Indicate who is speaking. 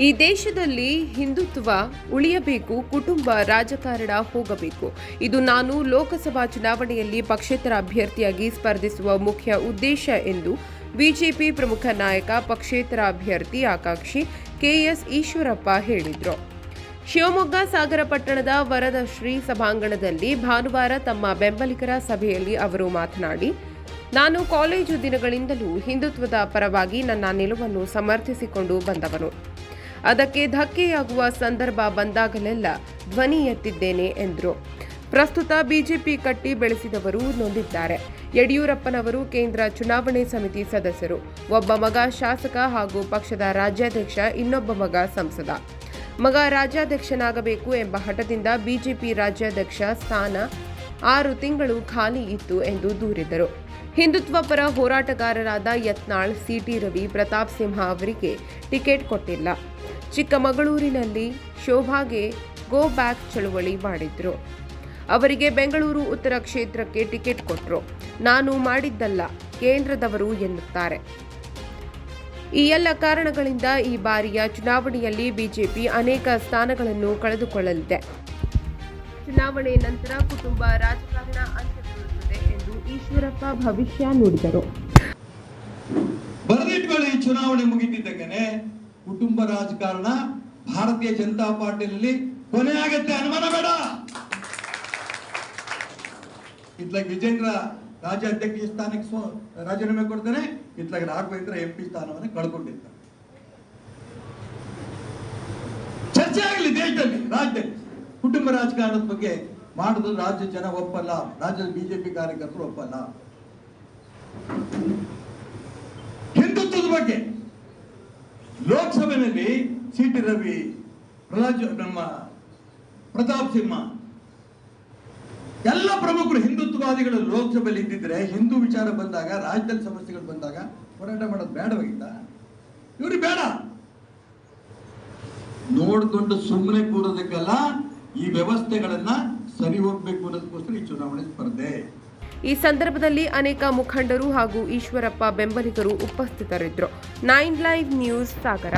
Speaker 1: ಈ ದೇಶದಲ್ಲಿ ಹಿಂದುತ್ವ ಉಳಿಯಬೇಕು, ಕುಟುಂಬ ರಾಜಕಾರಣ ಹೋಗಬೇಕು. ಇದು ನಾನು ಲೋಕಸಭಾ ಚುನಾವಣೆಯಲ್ಲಿ ಪಕ್ಷೇತರ ಅಭ್ಯರ್ಥಿಯಾಗಿ ಸ್ಪರ್ಧಿಸುವ ಮುಖ್ಯ ಉದ್ದೇಶ ಎಂದು ಬಿಜೆಪಿ ಪ್ರಮುಖ ನಾಯಕ, ಪಕ್ಷೇತರ ಅಭ್ಯರ್ಥಿ ಆಕಾಂಕ್ಷಿ ಕೆಎಸ್ ಈಶ್ವರಪ್ಪ ಹೇಳಿದರು. ಶಿವಮೊಗ್ಗ ಸಾಗರ ಪಟ್ಟಣದ ವರದಶ್ರೀ ಸಭಾಂಗಣದಲ್ಲಿ ಭಾನುವಾರ ತಮ್ಮ ಬೆಂಬಲಿಗರ ಸಭೆಯಲ್ಲಿ ಅವರು ಮಾತನಾಡಿ, ನಾನು ಕಾಲೇಜು ದಿನಗಳಿಂದಲೂ ಹಿಂದುತ್ವದ ಪರವಾಗಿ ನನ್ನ ನಿಲುವನ್ನು ಸಮರ್ಥಿಸಿಕೊಂಡು ಬಂದವನು. ಅದಕ್ಕೆ ಧಕ್ಕೆಯಾಗುವ ಸಂದರ್ಭ ಬಂದಾಗಲೆಲ್ಲ ಧ್ವನಿ ಎತ್ತಿದ್ದೇನೆ ಎಂದರು. ಪ್ರಸ್ತುತ ಬಿಜೆಪಿ ಕಟ್ಟಿ ಬೆಳೆಸಿದವರು ನೊಂದಿದ್ದಾರೆ. ಯಡಿಯೂರಪ್ಪನವರು ಕೇಂದ್ರ ಚುನಾವಣೆ ಸಮಿತಿ ಸದಸ್ಯರು. ಒಬ್ಬ ಮಗ ಶಾಸಕ ಹಾಗೂ ಪಕ್ಷದ ರಾಜ್ಯಾಧ್ಯಕ್ಷ, ಇನ್ನೊಬ್ಬ ಮಗ ಸಂಸದ. ಮಗ ರಾಜ್ಯಾಧ್ಯಕ್ಷನಾಗಬೇಕು ಎಂಬ ಹಠದಿಂದ ಬಿಜೆಪಿ ರಾಜ್ಯಾಧ್ಯಕ್ಷ ಸ್ಥಾನ ಆರು ತಿಂಗಳು ಖಾಲಿ ಇತ್ತು ಎಂದು ದೂರಿದರು. ಹಿಂದುತ್ವ ಪರ ಹೋರಾಟಗಾರರಾದ ಯತ್ನಾಳ್, ಸಿಟಿ ರವಿ, ಪ್ರತಾಪ್ ಸಿಂಹ ಅವರಿಗೆ ಟಿಕೆಟ್ ಕೊಟ್ಟಿಲ್ಲ. ಚಿಕ್ಕಮಗಳೂರಿನಲ್ಲಿ ಶೋಭಾಗೆ ಗೋ ಬ್ಯಾಕ್ ಚಳುವಳಿ ಮಾಡಿದ್ರು. ಅವರಿಗೆ ಬೆಂಗಳೂರು ಉತ್ತರ ಕ್ಷೇತ್ರಕ್ಕೆ ಟಿಕೆಟ್ ಕೊಟ್ಟರು ನಾನು ಮಾಡಿದ್ದಲ್ಲ, ಕೇಂದ್ರದವರು ಎನ್ನುತ್ತಾರೆ. ಈ ಎಲ್ಲ ಕಾರಣಗಳಿಂದ ಈ ಬಾರಿಯ ಚುನಾವಣೆಯಲ್ಲಿ ಬಿಜೆಪಿ ಅನೇಕ ಸ್ಥಾನಗಳನ್ನು ಕಳೆದುಕೊಳ್ಳಲಿದೆ. ಚುನಾವಣೆ ನಂತರ ಕುಟುಂಬ ರಾಜಕಾರಣ ಈಶ್ವರಪ್ಪ ಭವಿಷ್ಯ ನುಡಿದರು.
Speaker 2: ಬರೆದಿಟ್ಕೊಳ್ಳಿ ಚುನಾವಣೆ ಮುಗಿತಿದ್ದಕ್ಕನೆ ಕುಟುಂಬ ರಾಜಕಾರಣ ಭಾರತೀಯ ಜನತಾ ಪಾರ್ಟಿಯಲ್ಲಿ ಕೊನೆ ಆಗತ್ತೆ, ಅನುಮಾನ ಬೇಡ. ಇತ್ಲಾಗ ವಿಜೇಂದ್ರ ರಾಜ್ಯಾಧ್ಯಕ್ಷ ಸ್ಥಾನಕ್ಕೆ ಸ್ವ, ರಾಜೀನಾಮೆ ಕೊಡ್ತಾನೆ ಇತ್ಲಾಗ ರಾಘವೇಂದ್ರ ಎಂ ಪಿ ಸ್ಥಾನವನ್ನು ಕಳ್ಕೊಂಡಿದ್ದ ಚರ್ಚೆ ಆಗಲಿ ದೇಶದಲ್ಲಿ, ರಾಜ್ಯದಲ್ಲಿ ಕುಟುಂಬ ರಾಜಕಾರಣದ ಬಗ್ಗೆ ಮಾಡುದು ರಾಜ್ಯ ಜನ ಒಪ್ಪಲ್ಲ, ರಾಜ್ಯದ ಬಿಜೆಪಿ ಕಾರ್ಯಕರ್ತರು ಒಪ್ಪಲ್ಲ. ಹಿಂದುತ್ವದ ಬಗ್ಗೆ ಲೋಕಸಭೆಯಲ್ಲಿ ಸಿ ಟಿ ರವಿ, ಪ್ರಹ್ಲಾದ್ ನಮ್ಮ ಪ್ರತಾಪ್ ಸಿಂಹ, ಎಲ್ಲ ಪ್ರಮುಖರು ಹಿಂದುತ್ವವಾದಿಗಳು ಲೋಕಸಭೆಯಲ್ಲಿ ಇದ್ದಿದ್ರೆ ಹಿಂದೂ ವಿಚಾರ ಬಂದಾಗ, ರಾಜ್ಯದಲ್ಲಿ ಸಮಸ್ಯೆಗಳು ಬಂದಾಗ ಹೋರಾಟ ಮಾಡೋದು ಬೇಡವಾಗಿತ್ತ? ಇವ್ರಿಗೆ ಬೇಡ. ನೋಡ್ಕೊಂಡು ಸುಮ್ಮನೆ ಕೂರೋದಕ್ಕೆಲ್ಲ ಈ ವ್ಯವಸ್ಥೆಗಳನ್ನ ಸರಿ ಹೋಗ್ಬೇಕು ಅನ್ನೋದಕ್ಕೋಸ್ಕರ ಈ ಚುನಾವಣೆ ಸ್ಪರ್ಧೆ.
Speaker 1: ಈ ಸಂದರ್ಭದಲ್ಲಿ ಅನೇಕ ಮುಖಂಡರು ಹಾಗೂ ಈಶ್ವರಪ್ಪ ಬೆಂಬಲಿಗರು ಉಪಸ್ಥಿತರಿದ್ದರು. Nine live news Sagara.